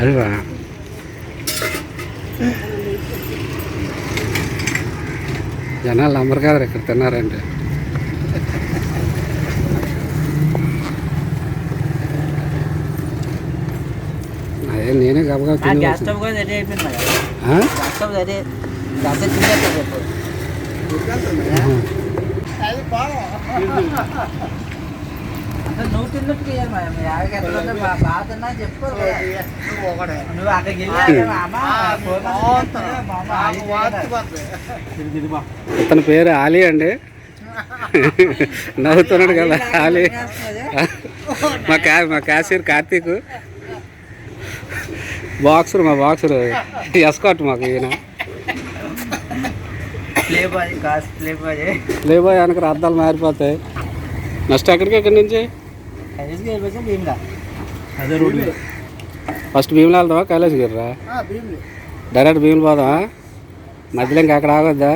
అదివా జనాలు నమ్మరు కదా ఇక్కడ తిన్నారంటే. అదే నేనే గబగబా ఆ నువ్వు చెప్పు. నువ్వు అక్కడికి. ఇతని పేరు ఆలీ అండి. నవ్వుతున్నాడు కదా ఆలీ మా క్యా మా క్యాషియర్ కార్తీక్. బాక్సర్ మా బాక్సర్. ఎస్కాట్ మాకు ఈయన. ప్లే బాయ్ లేబోయ్ వెనక అద్దాలు మారిపోతాయి. నెక్స్ట్ ఎక్కడికి? ఎక్కడి నుంచి? ఫస్ట్ భీములు. వెళ్దామా? కైలాస్ గిరిరా డైరెక్ట్ భీములు. పోదామా? మధ్యలో ఇంకా అక్కడ ఆగొద్దా?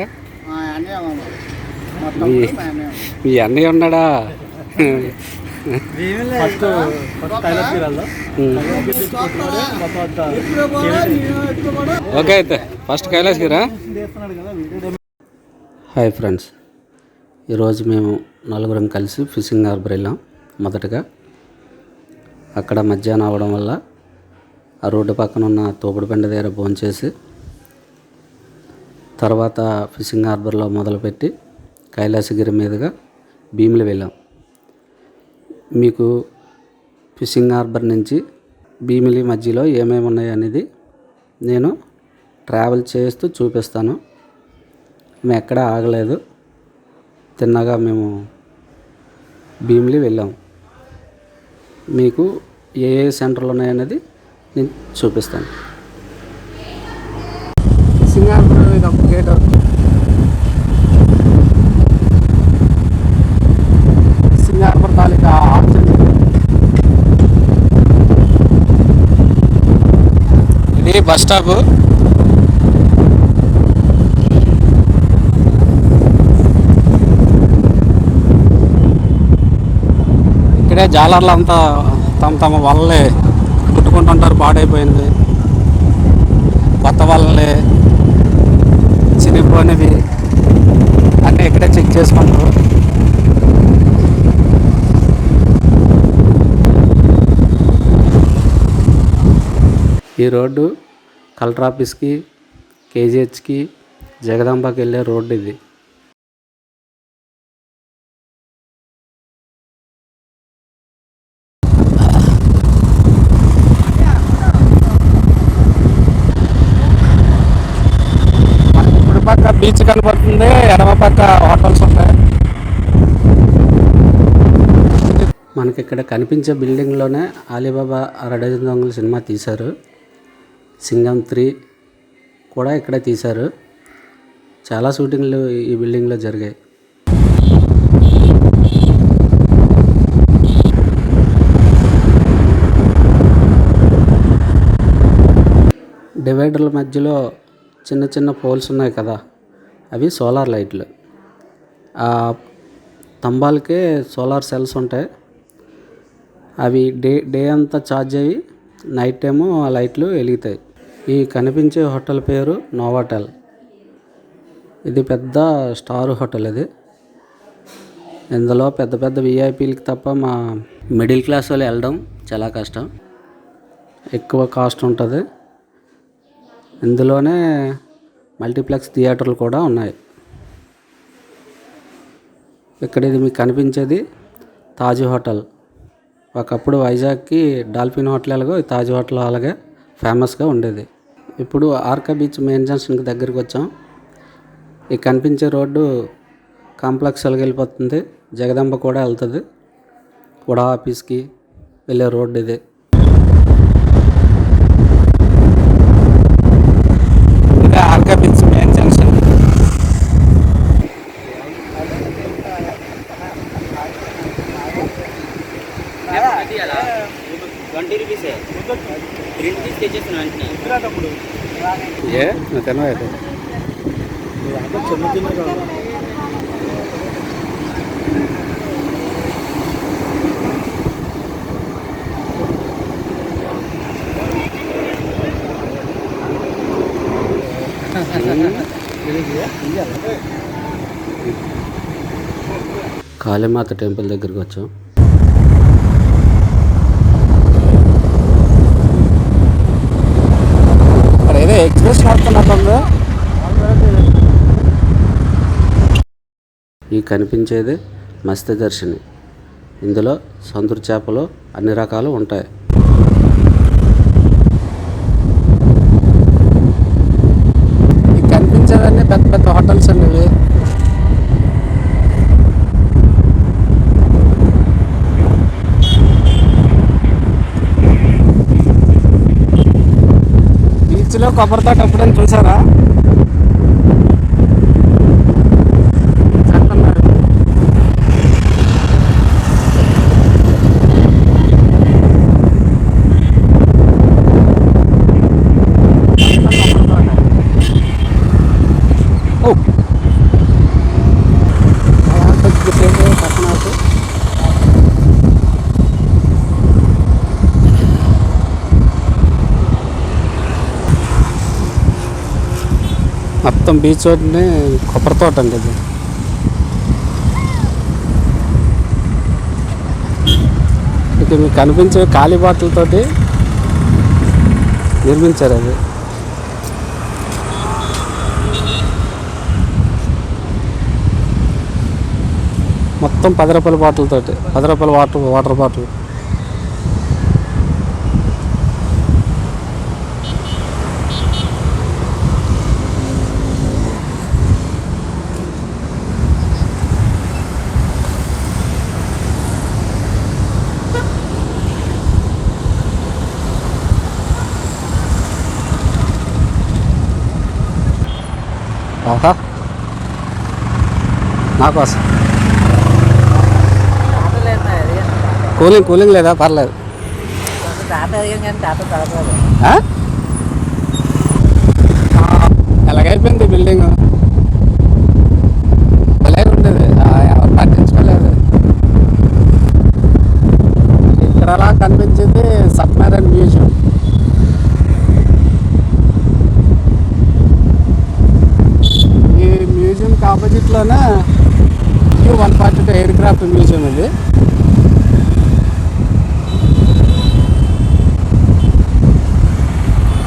మీ- అన్నయ్య ఉన్నాడా. ఓకే అయితే ఫస్ట్ కైలాస్ గిరా చేస్తున్నాడు కదా వీడియో హాయ్ ఫ్రెండ్స్. ఈరోజు మేము నలుగురం కలిసి ఫిషింగ్ హార్బర్ వెళ్ళాం మొదటగా. అక్కడ మధ్యాహ్నం అవడం వల్ల ఆ రోడ్డు పక్కన ఉన్న తోపుడు బండ దగ్గర భోంచేసి తర్వాత ఫిషింగ్ హార్బర్లో మొదలుపెట్టి కైలాసగిరి మీదుగా భీమిలి వెళ్ళాం. మీకు ఫిషింగ్ హార్బర్ నుంచి భీమిలి మధ్యలో ఏమేమి ఉన్నాయి అనేది నేను ట్రావెల్ చేస్తూ చూపిస్తాను. మేము ఎక్కడ ఆగలేదు. తిన్నగా మేము భీమిలి వెళ్ళాం. మీకు ఏ ఏ సెంటర్లు ఉన్నాయనేది నేను చూపిస్తాను. సింగాపూర్ ఇది ఒక గేట్ సింగాపూర్ తాలూకా ఇది బస్ స్టాప్. ఇక్కడే జాలర్లు అంతా తమ తమ వల్లే కుట్టుకుంటుంటారు పాడైపోయింది. కొత్త వల్లలే చిరిగిపోయినవి అన్నీ ఇక్కడే చెక్ చేసుకుంటారు ఈ రోడ్డు కలెక్టర్ ఆఫీస్కి కేజీహెచ్కి జగదాంబకి వెళ్ళే రోడ్డు ఇది కుడి పక్క బీచ్ కనబడుతుంది ఎడమ పక్క హోటల్స్ ఉంటాయి. మనకి ఇక్కడ కనిపించే బిల్డింగ్లోనే అలీబాబా అరడజన్ దొంగల సినిమా తీశారు. సింగం త్రీ కూడా ఇక్కడ తీశారు. చాలా షూటింగ్లు ఈ బిల్డింగ్లో జరిగాయి. డివైడర్ల మధ్యలో చిన్న చిన్న పోల్స్ ఉన్నాయి కదా. అవి సోలార్ లైట్లు. ఆ స్తంభాలకే సోలార్ సెల్స్ ఉంటాయి. అవి డే డే అంతా ఛార్జ్ అయ్యి నైట్ టైము ఆ లైట్లు వెలుగుతాయి. ఈ కనిపించే హోటల్ పేరు నోవాటెల్ ఇది పెద్ద స్టార్ హోటల్ ఇది ఇందులో పెద్ద పెద్ద విఐపీలకి తప్ప మా మిడిల్ క్లాస్ వాళ్ళు వెళ్ళడం చాలా కష్టం. ఎక్కువ కాస్ట్ ఉంటుంది. ఇందులోనే మల్టీప్లెక్స్ థియేటర్లు కూడా ఉన్నాయి. ఇక్కడ ఇది మీకు కనిపించేది తాజ్ హోటల్. ఒకప్పుడు వైజాగ్కి డాల్ఫిన్ హోటల్ ఎలాగో తాజ్ హోటల్ అలాగే ఫేమస్గా ఉండేది. ఇప్పుడు ఆర్కా బీచ్ మెయిన్ జంక్షన్కి దగ్గరికి వచ్చాం. ఈ కనిపించే రోడ్డు కాంప్లెక్స్ వెళ్ళిపోతుంది జగదంబ కూడా వెళ్తుంది. కూడా ఆఫీస్కి వెళ్ళే రోడ్డు ఇది. చేసిన వెంటనే? ఏ? తినలేదు కాళీమాత టెంపుల్ దగ్గరికి వచ్చాం. ఈ కనిపించేది మత్స్య దర్శిని ఇందులో సందురు చేపలు అన్ని రకాలు ఉంటాయి. ఈ కనిపించేవన్నీ పెద్ద పెద్ద హోటల్స్ అండి ఇవి. బీచ్లో కొబ్బరి తోట ఎప్పుడైనా చూసారా? మొత్తం బీచ్ రోడ్ని కొబ్బరి తోట అండి ఇది ఇక మీకు కనిపించే ఖాళీ బాటిల్తోటి నిర్మించారు అది. మొత్తం పది రూపాయల బాటిల్ తోటి పది రూపాయల వాటర్ వాటర్ బాటిల్. నా కోసం. కూలింగ్ కూలింగ్ లేదా? పర్లేదు. ఎలాగైపోయింది బిల్డింగ్ అలాగే ఉండేది ఆ, ఎవరు పట్టించుకోలేదు ఇక్కడ అలా కనిపించేది సబ్మెరైన్ మ్యూజియం ఈ మ్యూజియంకి ఆపోజిట్లోనే Q one forty two museum ఇది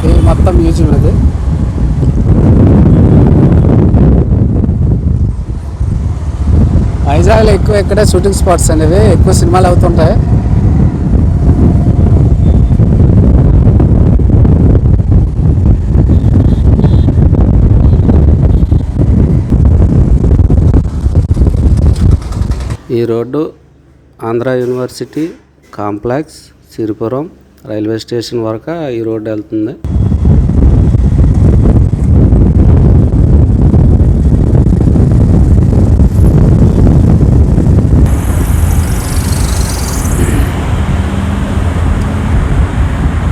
ఇది మొత్తం మ్యూజియం అది వైజాగ్లో ఎక్కువ ఇక్కడే షూటింగ్ స్పాట్స్ అనేవి ఎక్కువ సినిమాలు అవుతుంటాయి. ఈ road Andhra university complex Siripuram railway station వరకు ఈ రోడ్డు వెళ్తుంది.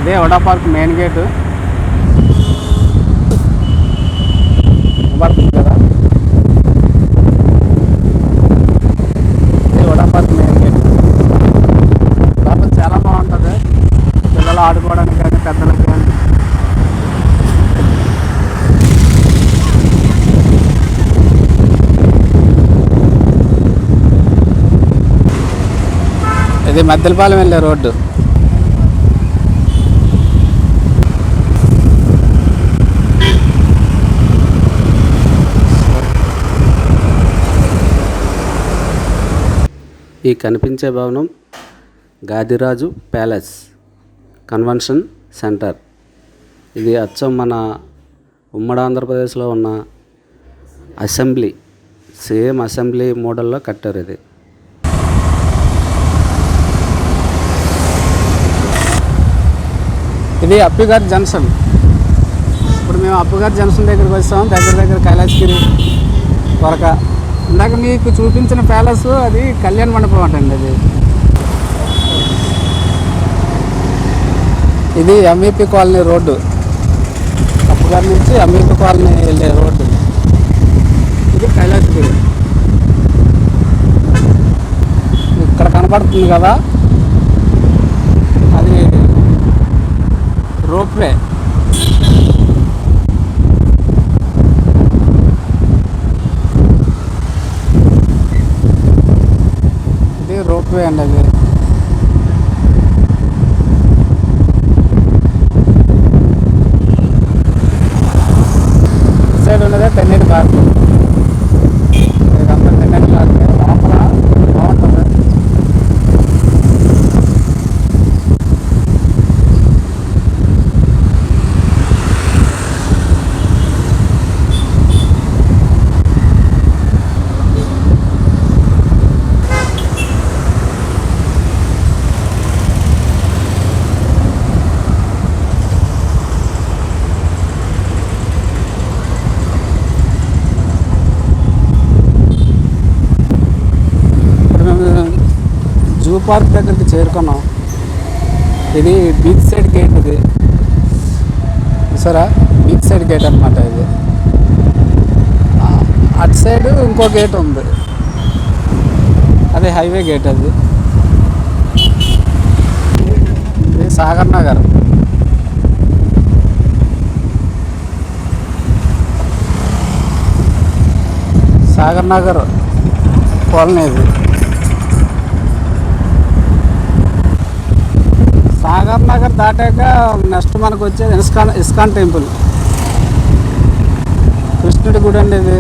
ఇదే వడా పార్క్ మెయిన్ గేటు. కదా ఇదే వడా పార్క్ మెయిన్ గేట్ లోపల చాలా బాగుంటుంది పిల్లలు ఆడుకోవడానికి కానీ పెద్దలకు కానీ ఇది మద్దెలపాలెం వెళ్ళే రోడ్డు. ఈ కనిపించే భవనం గాదిరాజు ప్యాలెస్ కన్వెన్షన్ సెంటర్. ఇది అచ్చం మన ఉమ్మడి ఆంధ్రప్రదేశ్లో ఉన్న అసెంబ్లీ సేమ్ అసెంబ్లీ మోడల్లో కట్టారు ఇది. ఇది అప్పిగారి జంక్షన్. ఇప్పుడు మేము అప్పుగారి జంక్షన్ దగ్గరికి వచ్చాం దగ్గర దగ్గర కైలాసగిరి వరక. ఇందాక మీకు చూపించిన ప్యాలెస్ అది కళ్యాణ మండపం అంటండి అది. ఇది ఎంఈపి కాలనీ రోడ్డు. అప్పుగారి నుంచి ఎంఈపి కాలనీ వెళ్ళే రోడ్డు. ఇది కైలాసగిరి. ఇక్కడ కనపడుతుంది కదా? रोप वे ఇది రోప్ వే అండి అది పార్క్ దగ్గరికి చేరుకున్నాం. ఇది బీచ్ సైడ్ గేట్ ఇది. చూసారా బీచ్ సైడ్ గేట్ అనమాట ఇది. అటు సైడ్ ఇంకో గేట్ ఉంది. అదే హైవే గేట్ అది. ఇది సాగర్ నగర్. సాగర్ నగర్ కాలనీ ఇది. సాగర్ నగర్ దాటాక నెక్స్ట్ మనకు వచ్చేది ఇస్కాన్ ఇస్కాన్ టెంపుల్. కృష్ణుడి గుడి అండి ఇది.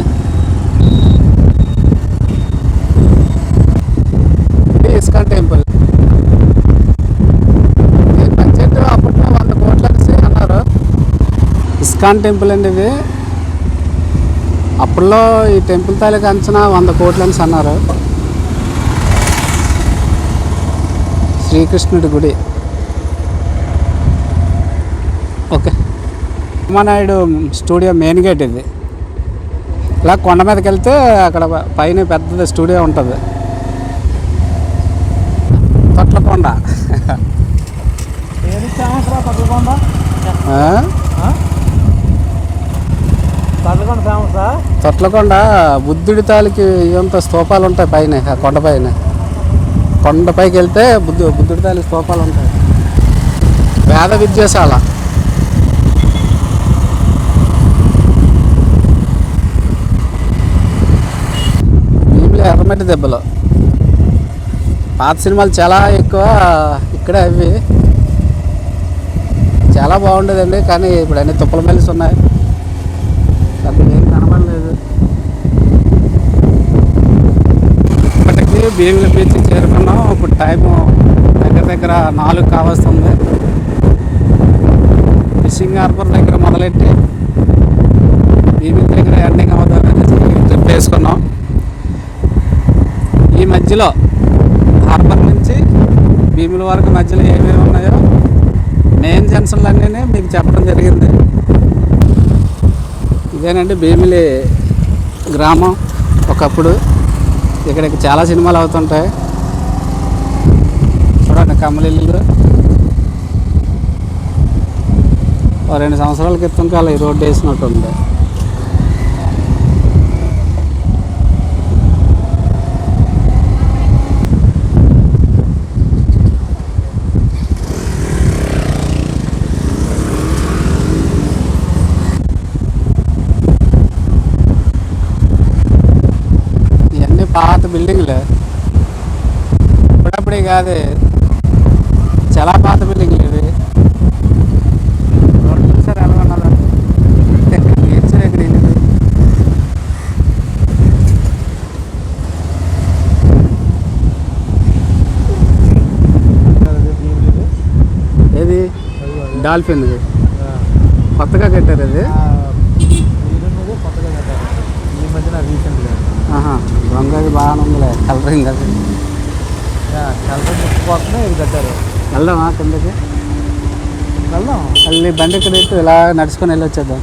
ISKCON temple. బడ్జెట్ అప్పట్లో వంద కోట్లు అనేసి అన్నారు. ఇస్కాన్ టెంపుల్ అండి ఇది. అప్పట్లో ఈ టెంపుల్ తాలూకా అంచనా వంద కోట్లు అనేసి అన్నారు. శ్రీకృష్ణుడి గుడి. Okay. Umanaidu studio main gate ఇది. ఇలా కొండ మీదకి వెళ్తే అక్కడ పైన పెద్దది స్టూడియో ఉంటుంది. తొట్లకొండ. తొట్లకొండ? బుద్ధుడి తాలూకి ఇవంత స్తూపాలు ఉంటాయి పైన ఆ కొండ పైన. కొండపైకి వెళ్తే బుద్ధు బుద్ధుడి తాలూకి స్తూపాలు ఉంటాయి. వేద విద్యాశాల. భీమిలి దెబ్బలు. పాత సినిమాలు చాలా ఎక్కువ ఇక్కడే అవి. చాలా బాగుండేదండి కానీ ఇప్పుడు అన్ని తుప్పల మెలిసి ఉన్నాయి. పెద్దగా ఏం కనబడలేదు. ఇప్పటికీ భీమిలి బీచ్ చేరుకున్నాం. ఇప్పుడు టైము దగ్గర దగ్గర నాలుగు కావస్తుంది. ఫిషింగ్ హార్బర్ దగ్గర మొదలెట్టి భీమిలి దగ్గర ఎండింగ్ అవుతుందని అనేసి ట్రిప్ వేసుకున్నాం ఈ మధ్యలో హార్బర్ నుంచి భీముల వరకు మధ్యలో ఏమేమి ఉన్నాయో మెయిన్ జంక్షన్లన్నీ మీకు చెప్పడం జరిగింది. ఇదేనండి భీమిలి గ్రామం. ఒకప్పుడు ఇక్కడికి చాలా సినిమాలు అవుతుంటాయి. చూడండి కమలిల్లు ఓ రెండు సంవత్సరాల క్రితం కాలం ఈ రోడ్డు వేసినట్టుంది. ఉంది పాత బిల్డింగ్లు. ఇప్పుడప్పుడే కాదు చాలా పాత బిల్డింగ్లు ఇవి. ఎలా ఇది ఏది? డాల్ఫిన్ కొత్తగా కట్టారు అది కొత్తగా కట్టారు ఈ మధ్యన ఆహా దొంగది బాగానే ఉందిలే కలరింగ్ అది. కలర్ ముక్కుపోతున్నా ఇది కట్టారు వెళ్దామా కిందకి? వెళ్దాం. మళ్ళీ బండి ఇక్కడ ఇలా నడుచుకొని వెళ్ళి వచ్చేద్దాం